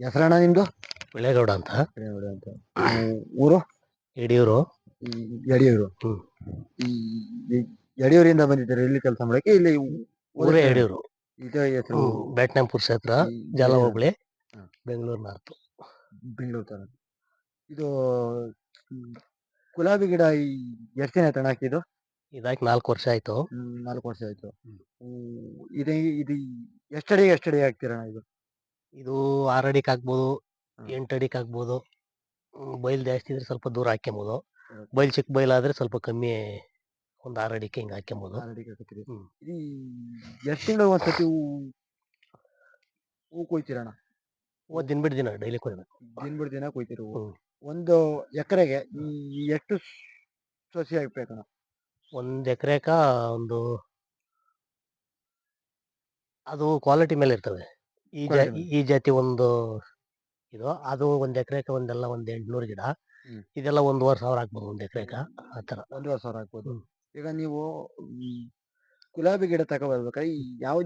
ಹೆಸರಣ್ಣ ನಿಮ್ದು? ಬಿಳೇಗೌಡ ಅಂತ. ಅಂತ. ಊರು? ಯಡಿಯೂರು. ಯಡಿಯೂರು. ಹ್ಮ್. ಈ ಈ ಯಡಿಯೂರಿಂದ ಬಂದಿದ್ದಾರೆ ಇಲ್ಲಿ ಕೆಲಸ ಮಾಡಕ್ಕೆ ಇಲ್ಲಿ ಊರೇ ಯಡಿಯೂರು. ಇದೇ ಹೆಸರು. ಬ್ಯಾಟ್ನಾಂಪುರ್ ಕ್ಷೇತ್ರ ಜಾಲ. ಹೋಬಳಿ ಹ್ಮ್. ಬೆಂಗಳೂರು ನಾರ್ತ್. ಬೆಂಗಳೂರು ತರ ಇದು ಹ್ಮ್, ಗುಲಾಬಿ ಗಿಡ ಈ ಎಷ್ಟು ದಿನ ಆಯ್ತು ಅಣ್ಣ ಹಾಕಿದ್ದು? ಇದಾಗಿ ನಾಲ್ಕು ವರ್ಷ ಆಯ್ತು. ಹ್ಮ್, ನಾಲ್ಕು ವರ್ಷ ಆಯ್ತು. ಹ್ಮ್. ಹ್ಮ್, ಇದು ಇದು ಎಷ್ಟಡಿ ಎಷ್ಟಡಿ ಹಾಕ್ತೀರಣ್ಣ ಇದು? ಇದು ಆರು ಅಡಿಕ್ ಹಾಕ್ಬೋದು. ಎಂಟು ಹಾಕ್ಬೋದು ಹ್ಮ್, ಬೈಲ್ ಜಾಸ್ತಿ ಇದ್ರೆ ಸ್ವಲ್ಪ ದೂರ ಹಾಕ್ಯಬೋದು. ಬೈಲ್ ಚಿಕ್ಕ ಬೈಲ್ ಆದ್ರೆ ಸ್ವಲ್ಪ ಕಮ್ಮಿ ಒಂದ್ ಆರು ಅಡಿಕೆ ಹಿಂಗ್ ಹಾಕ್ಯಬೋದು ಆರು ಅಡಿಗೆ ಹ್ಮ್. ಇದು ಎಷ್ಟು ತಿಂಗಳು ಒಂದ್ಸತಿ ಹೂ ಹೂ ಕೊಯ್ತೀರಣ್ಣ ಒಂದ್ ದಿನ ಬಿಟ್ಟು ದಿನ ಡೈಲಿ ಕೊಯ್ಬೇಕು ದಿನ ಬಿಡ್ ದಿನ ಕೊಯ್ತೀರಿ ಹೂ ಹ್ಮ್. ಒಂದು ಎಕರೆಗೆ ಈ ಎಷ್ಟು ಸಸಿ ಹಾಕ್ಬೇಕಣ್ಣ ಒಂದ್ ಎಕರೆಕ ಒಂದು ಅದು ಕ್ವಾಲಿಟಿ ಮೇಲೆ ಇರ್ತವೆ ಈ ಜಾ ಈ ಜಾತಿ ಒಂದು ಇದು ಅದು ಒಂದ್ ಎಕರೆಕ ಒಂದೆಲ್ಲ ಒಂದ್ ಎಂಟ್ನೂರು ಗಿಡ. ಹ್ಮ್. ಇದೆಲ್ಲ ಒಂದೂವರೆ ಸಾವಿರ ಆಗ್ಬೋದು ಒಂದ್ ಎಕರೆಕ ಆತರ ಒಂದೂವರೆ ಸಾವಿರ ಆಗ್ಬೋದು. ಹ್ಮ್. ಈಗ ನೀವು ಗುಲಾಬಿ ಗಿಡ ತಗೊಬರ್ಬೇಕಾದ್ರೆ ಈ ಯಾವ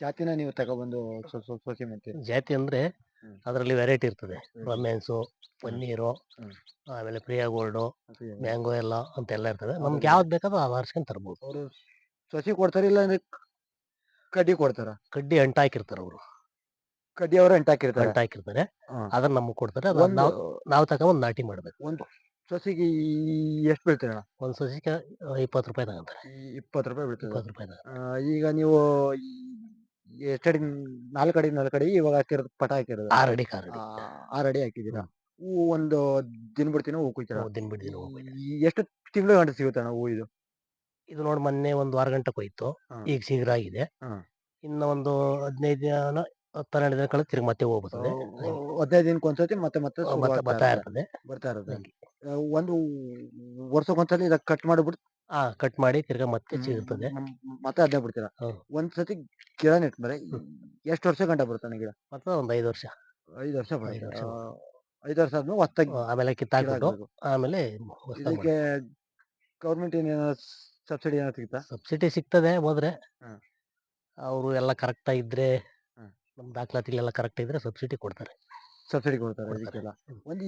ಜಾತಿನ ನೀವು ತಗೊಬಂದು ಸೊ- ಸೊ- ಸಸಿ ಮಾಡ್ತೀರಿ? ಜಾತಿ ಅಂದ್ರೆ ಹ್ಮ್. ಅದರಲ್ಲಿ ವೆರೈಟಿ ಇರ್ತದೆ. ರೊಮ್ಯಾನ್ಸು ಪನ್ನೀರು ಹ್ಮ್. ಆಮೇಲೆ ಪ್ರಿಯಾ ಗೋಲ್ಡು ಮ್ಯಾಂಗೋ ಎಲ್ಲ ಅಂತ ಎಲ್ಲ ಇರ್ತದೆ. ನಮ್ಗೆ ಯಾವ್ದು ಬೇಕಾದ್ರೂ ಅದು ಆರಿಸ್ಕೊಂಡ್ ತರ್ಬೋದು. ಅವರು ಸಸಿ ಕೊಡ್ತಾರ ಇಲ್ಲ ಅಂದ್ರೆ ಕಡ್ಡಿ ಕೊಡ್ತಾರ? ಕಡ್ಡಿ ಅಂಟಾಕಿರ್ತಾರ ಅವರು. ಕಡ್ಡಿ ಅಂಟಾಕಿರ್ತಾರೆ. ಅಂಟಾಕಿರ್ತಾರೆ. ಹಾಕಿರ್ತಾರೆ ಹಾ. ಅದನ್ನ ನಮಗ್ ಕೊಡ್ತಾರೆ. ಅದನ್ನ ಒಂದು ನಾವು ನಾವು ತಗೊಂಡ್ ನಾಟಿ ಮಾಡ್ಬೇಕು. ಒಂದು ಸಸಿಗೆ ಎಷ್ಟು ಬೀಳ್ತೀರಣ್ಣ ಒಂದ್ ಸಸಿಗೆ ಇಪ್ಪತ್ತು ರೂಪಾಯಿ ತಗೊಂತಾರೆ. ಈ ಇಪ್ಪತ್ತು ರೂಪಾಯಿ ಬೀಳ್ತದೆ. ಇಪ್ಪತ್ತು ರೂಪಾಯಿ ತಗೊಂತಾರೆ. ಆ, ಈಗ ನೀವು ಈ ಎಷ್ಟಡಿ ನಾಲ್ಕು ಅಡಿ ನಾಲ್ಕು ಅಡಿ ಇವಾಗ ಹಾಕಿರೋದು ಪಟ ಹಾಕಿರೋದು. ಆರು ಅಡಿ ಆರು ಅಡಿ. ಆ, ಆರು ಅಡಿ ಹಾಕಿದ್ದೀರಾ? ಹೂ ಒಂದು ದಿನ ಬಿಡ್ತೀನ ಹೂ ಕುಯ್ತೀರ? ದಿನ ಬಿಡ್ತೀನಿ ದಿನ ಹೋಗ್ಬೇಕು ಈ ಎಷ್ಟು ತಿಂಗಳು ಗಂಟೆ ಸಿಗುತ್ತಣ್ಣ ಹೂ ಇದು? ಇದು ನೋಡಿ ಮೊನ್ನೆ ಒಂದು ವಾರ ಗಂಟೆ ಹೋಯ್ತು ಹಾ. ಈಗ ಶೀಘ್ರ ಆಗಿದೆ. ಹಾ. ಇನ್ನ ಒಂದು ಹದಿನೈದು ದಿನ ಹತ್ತೆರಡು ದಿನ ಕಳೆದು ತಿರುಗಿ ಮತ್ತೆ ಹೋಗ್ಬಿಡ್ತದೆ ಹದಿನೈದು ದಿನಕ್ಕೆ ಒಂದ್ಸತಿ ಮತ್ತೆ ಮತ್ತೆ ಶುರು ಮತ್ತೆ ಆಗ್ತಾ ಬರ್ತಾ ಇರ್ತದೆ. ಬರ್ತಾ ಇರೋದು ಹಂಗೆ. ಆ, ಒಂದು ವರ್ಷಕ್ಕೊಂದ್ಸಲಿ ಇದಕ್ಕೆ ಕಟ್ ಮಾಡಿಬಿಟ್ಟು ಆ ಕಟ್ ಮಾಡಿ ತಿರ್ಗಾ ಮತ್ತೆ ಸಿಗುತ್ತದೆ. ಮತ್ತೆ ಅದೇ ಬಿಡ್ತೀರಾ. ಒಂದ್ ಒಂದ್ಸತಿ ಗಿಡ ನೆಟ್ಮೇಲೆ ಎಷ್ಟು ವರ್ಷ ಗಂಟ ಬರ್ತಾನೆ ಗಿಡ? ಮತ್ತೆ ಒಂದ್ ಐದು ವರ್ಷ. ಐದು ವರ್ಷ ಐದು ಬರುತ್ತೆ ವರ್ಷ ಆ, ಐದು ವರ್ಷ ಆದ್ಮೇಲೆ ಒತ್ತಾಗಿ ಆಮೇಲೆ ಕಿತ್ತಾಕ್ಬಿಟ್ಟು ಆಮೇಲೆ ಇದಕ್ಕೆ ಗೌರ್ಮೆಂಟ್ ಏನೇನೋ ಸಬ್ಸಿಡಿ ಏನೋ ಸಿಗುತ್ತಾ ಸಬ್ಸಿಡಿ ಸಿಗ್ತದೆ ಹೋದ್ರೆ. ಹ್ಮ್. ಅವರು ಎಲ್ಲ ಕರೆಕ್ಟ್ ಇದ್ರೆ ಹ್ಮ್. ನಮ್ ದಾಖಲಾತಿಗಳೆಲ್ಲ ಕರೆಕ್ಟ್ ಇದ್ರೆ ಸಬ್ಸಿಡಿ ಕೊಡ್ತಾರೆ. ಸಬ್ಸಿಡಿ ಕೊಡ್ತಾರೆ ಹ್ಮ್. ಒಂದು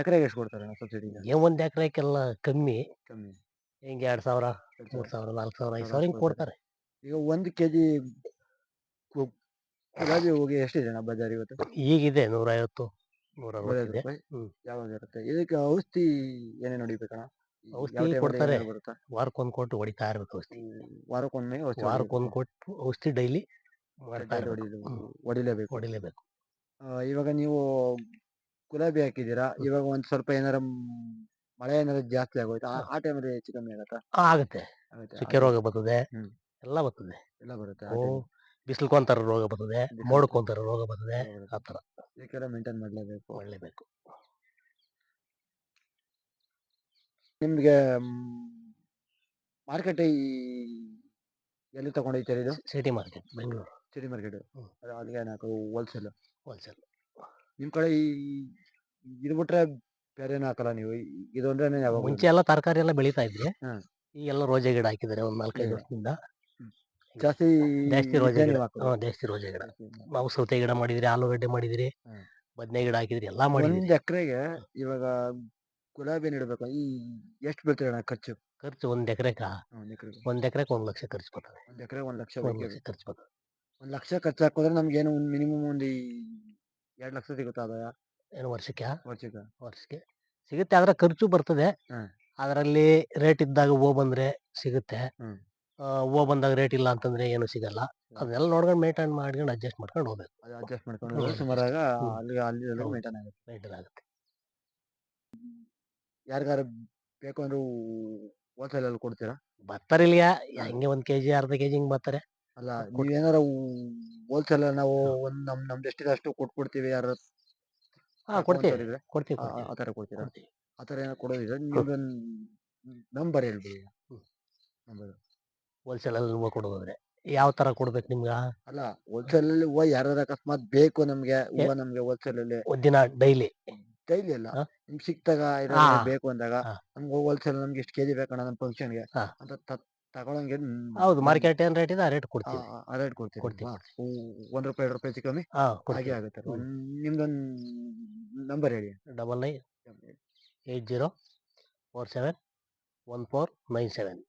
ಎಕರೆಗೆ ಎಷ್ಟು ಕೊಡ್ತಾರೆ ಸಬ್ಸಿಡಿ ಏ ಒಂದ್ ಎಕರೆಕ್ಕೆಲ್ಲ ಕಮ್ಮಿ. ಕಮ್ಮಿ. ಹಿಂಗೆ ಎರಡ್ ಸಾವಿರ ಮೂರು ಸಾವಿರ. ನಾಲ್ಕು ಸಾವಿರ ಐದು ಸಾವಿರ ಹಿಂಗ್ ಕೊಡ್ತಾರೆ. ಈಗ ಒಂದು ಕೆಜಿ ಗುಲಾಬಿ ಹೋಗಿ ಎಷ್ಟಿದೆ ನಮ್ಮ ಬಜಾರ್ ಇವತ್ತು? ಈಗಿದೆ ನೂರೈವತ್ತು ನೂರ ಅರವತ್ತಿದೆ ಯಾವಾಗ ಇರುತ್ತೆ? ಇದಕ್ಕೆ ಔಷಧಿ ಏನೇನು ಹೊಡಿಬೇಕಣ್ಣ? ಔಷಧಿ ಕೊಡ್ತಾರೆ. ವಾರಕ್ಕೊಂದು ವಾರಕ್ಕೊಂದ್ ಕೊಟ್ಟು ಹೊಡಿತಾ ಇರ್ಬೇಕು ಔಷಧಿ. ವಾರಕ್ಕೊಮ್ಮೆ ಔಷಧಿ ವಾರಕ್ಕೊಂದ್ ಕೊಟ್ಟು ಔಷಧಿ ಡೈಲಿ ಹೊಡಿದು. ಹೊಡಿಲೇಬೇಕು. ಹೊಡಿಲೇಬೇಕು. ಆ, ಇವಾಗ ನೀವು ಗುಲಾಬಿ ಹಾಕಿದ್ದೀರಾ? ಇವಾಗ ಒಂದ್ ಸ್ವಲ್ಪ ಏನಾರ ಮ್, ಮಳೆ ಏನಾರ ಜಾಸ್ತಿ ಆಗೋಯ್ತು? ಆ- ಆ ಟೈಮಲ್ಲಿ ಹೆಚ್ಚು ಕಮ್ಮಿ ಆಗತ್ತಾ? ಆ, ಆಗುತ್ತೆ. ಆಗುತ್ತೆ. ಆ ಚುಕ್ಕೆ ರೋಗ ಬರ್ತದೆ. ಹ್ಮ್. ಎಲ್ಲ ಬರ್ತದೆ. ಎಲ್ಲ ಬರುತ್ತೆ. ಬಿಸಿಲ್ಕೊಂತಾರ ರೋಗ ಬರ್ತದೆ ಬಿಸಿಲು ಮೋಡ್ಕೊಂತಾರ ರೋಗ ಬರ್ತದೆ ಬರುತ್ತೆ. ಆತರ. ಇದಕ್ಕೆಲ್ಲ ಮೇಂಟೈನ್ ಮಾಡ್ಲೇಬೇಕು. ಒಳ್ಳೇಬೇಕು ನಿಮ್ಗೆ ಮಾರ್ಕೆಟ್ ಎಲ್ಲಿ ತಗೊಂಡಿದ್ದೀರಿ ಇದು? City market Bengaluru. City market. ಹ್ಮ್. ಅಲ್ಲಿಗೆ ಹೋಲ್ಸೇಲ್ ಹೋಲ್ಸೇಲ್ ನಿಮ್ ಕಡೆ ಈ ಇದು ಬಿಟ್ರೆ ಬೇರೆ ಏನು ಹಾಕಲ್ಲ ನೀವು? ಇದು ಅಂದ್ರೆ ಯಾವಾಗ ಮುಂಚೆ ಎಲ್ಲ ತರಕಾರಿ ಎಲ್ಲ ಬೆಳೀತಾ ಇದ್ವಿ. ಈಗ ಈ ಎಲ್ಲ ರೋಜೆ ಗಿಡ ಹಾಕಿದ್ದಾರೆ ಒಂದ್ ನಾಲ್ಕೈದು ಹ್ಮ್. ವರ್ಷದಿಂದ. ಜಾಸ್ತಿ ಜಾಸ್ತಿ ರೋಜೆ ಗಿಡ. ಹಾಕೋದು. ಜಾಸ್ತಿ ರೋಜೆ ಗಿಡ. ನಾವು ಸೌತೆ ಗಿಡ. ಮಾಡಿದ್ರಿ ಆಲೂಗಡ್ಡೆ ಮಾಡಿದ್ರಿ ಹ್ಮ್. ಬದನೆ ಗಿಡ ಹಾಕಿದ್ರಿ ಎಲ್ಲಾ ಮಾಡಿದ್ರಿ. ಒಂದ್ ಎಕರೆಗೆ ಇವಾಗ ಗುಲಾಬಿ ನೆಡ್ಬೇಕು ಈ ಎಷ್ಟು ಬೀಳ್ತದೆ ಅಣ್ಣ ಖರ್ಚು? ಖರ್ಚು ಒಂದ್ ಎಕರೆಕ ಒಂದ್ ಎಕರೆಗೆ. ಒಂದ್ ಎಕರೆಕ್ ಒಂದ್ ಲಕ್ಷ ಖರ್ಚು ಬರ್ತದೆ. ಒಂದ್ ಎಕರೆಗೆ ಒಂದ್ ಲಕ್ಷ ಒಂದ್ ಲಕ್ಷ ಖರ್ಚು ಬರ್ತದೆ. ಒಂದ್ ಲಕ್ಷ ಖರ್ಚು ಹಾಕೋದ್ರೆ ನಮ್ಗೆ ಏನು ಒಂದ್ ಮಿನಿಮಮ್ ಒಂದು ಎರಡು ಲಕ್ಷ ಸಿಗುತ್ತಾ ಆದಾಯ? ಏನು ವರ್ಷಕ್ಕೆ? ವರ್ಷಕ್ಕೆ. ವರ್ಷಕ್ಕೆ. ಸಿಗುತ್ತೆ ಆದ್ರೆ ಖರ್ಚು ಬರ್ತದೆ. ಹ್ಮ್. ಅದರಲ್ಲಿ ರೇಟ್ ಇದ್ದಾಗ ಹೂವು ಬಂದ್ರೆ ಸಿಗುತ್ತೆ. ಹ್ಮ್. ಆ, ಹೂವು ಬಂದಾಗ ರೇಟ್ ಇಲ್ಲ ಅಂತಂದ್ರೆ ಏನು ಸಿಗಲ್ಲ. ಅದನ್ನೆಲ್ಲ ನೋಡ್ಕೊಂಡು ಮೇಂಟೈನ್ ಮಾಡ್ಕೊಂಡು ಅಡ್ಜಸ್ಟ್ ಮಾಡ್ಕೊಂಡು ಹೋಗ್ಬೇಕು. ಅದು ಅಡ್ಜಸ್ಟ್ ಮಾಡ್ಕೊಂಡು. ಹೋದ್ರೆ ಸುಮಾರಾಗ ಹ್ಮ್. ಅಲ್ಲಿ ಅಲ್ಲಿ ಹೌದು. ಮೇಂಟೈನ್ ಆಗುತ್ತೆ. ಮೇಂಟೈನ್ ಆಗುತ್ತೆ. ಯಾರಿಗಾರು ಬೇಕು ಅಂದ್ರೆ ಹೋಲ್ಸೇಲ್ ಅಲ್ಲಿ ಕೊಡ್ತೀರಾ? ಬರ್ತಾರೆ ಇಲ್ಲಿಯ ಹಂಗೆ ಒಂದ್ ಕೆಜಿ ಅರ್ಧ ಕೆಜಿ ಹಿಂಗ್ ಬರ್ತಾರೆ. ಅಲ್ಲ ಕೊಡ್- ನೀವೇನಾರ ಹೋಲ್ಸೇಲ್ ನಾವು ಒಂದ್ ನಮ್ ನಮ್ದು ಎಷ್ಟಿದೆ ಅಷ್ಟು ಕೊಟ್ಬಿಡ್ತೀವಿ ಯಾರು ಹಾ ಕೊಡ್ತೀವಿ. ತಗೊಂತವ್ರಿದ್ರೆ ಕೊಡ್ತೀವಿ ಆ- ಕೊಡ್ತೀವಿ. ಆ ಕೊಡ್ತೀರಾ? ಕೊಡ್ತೀವಿ. ಆ ತರ ಏನೋ ಕೊಡೋದಿದ್ರೆ ನಿಮ್ದು ನಂಬರ್ ಹೇಳ್ಬಿಡಿ. ಹ್ಮ್. ನಂಬರ್. ಹೋಲ್ಸೇಲ್ ಅಲ್ಲಿ ಹೂವು ಕೊಡೋದಾದ್ರೆ. ಯಾವ ತರ ಕೊಡ್ಬೇಕು ನಿಮ್ಗ? ಅಲ್ಲ ಹೋಲ್ಸೇಲ್ ಅಲ್ಲಿ ಹೂವ ಯಾರು ಅಕಸ್ಮಾತ್ ಬೇಕು ನಮ್ಗೆ ಹೂವ ನಮ್ಗೆ ಹೋಲ್ಸೇಲ್ ಅಲ್ಲಿ ಒಂದ್ ದಿನ ಡೈಲಿ ಡೈಲಿ ಅಲ್ಲ ಹಾ? ನಿಮ್ಗೆ ಸಿಕ್ತಾಗ ಹಾ. ಬೇಕು ಅಂದಾಗ ಹಾ. ನಮ್ಗೆ ಹೋಲ್ಸೇಲ್ ನಮ್ಗೆ ಎಷ್ಟು ಕೆಜಿ ಬೇಕಣ್ಣ ನಮ್ಮ ಫಂಕ್ಷನ್ಗೆ ಹಾ. ಅಂತ ತ- ತಗೊಳಂಗೆ ಹೌದು ಮಾರ್ಕೆಟ್ ಏನ್ ರೇಟ್ ಇದೆ ಆ ರೇಟ್ ಕೊಡ್ತೀವಿ. ಆ ರೇಟ್ ಕೊಡ್ತೀವಿ? ಓ, ಒಂದ್ ರೂಪಾಯಿ ಎರಡು ರೂಪಾಯಿ ಹೆಚ್ಚು ಕಮ್ಮಿ? ಹಾ ಹಾಗೆ ಕೊಡ್ತೀವಿ. ಆಗುತ್ತೆ. ಹ್ಮ್. ನಿಮ್ದೊಂದು ನಂಬರ್ ಹೇಳಿ. Double nine. Eight zero four seven one four nine seven.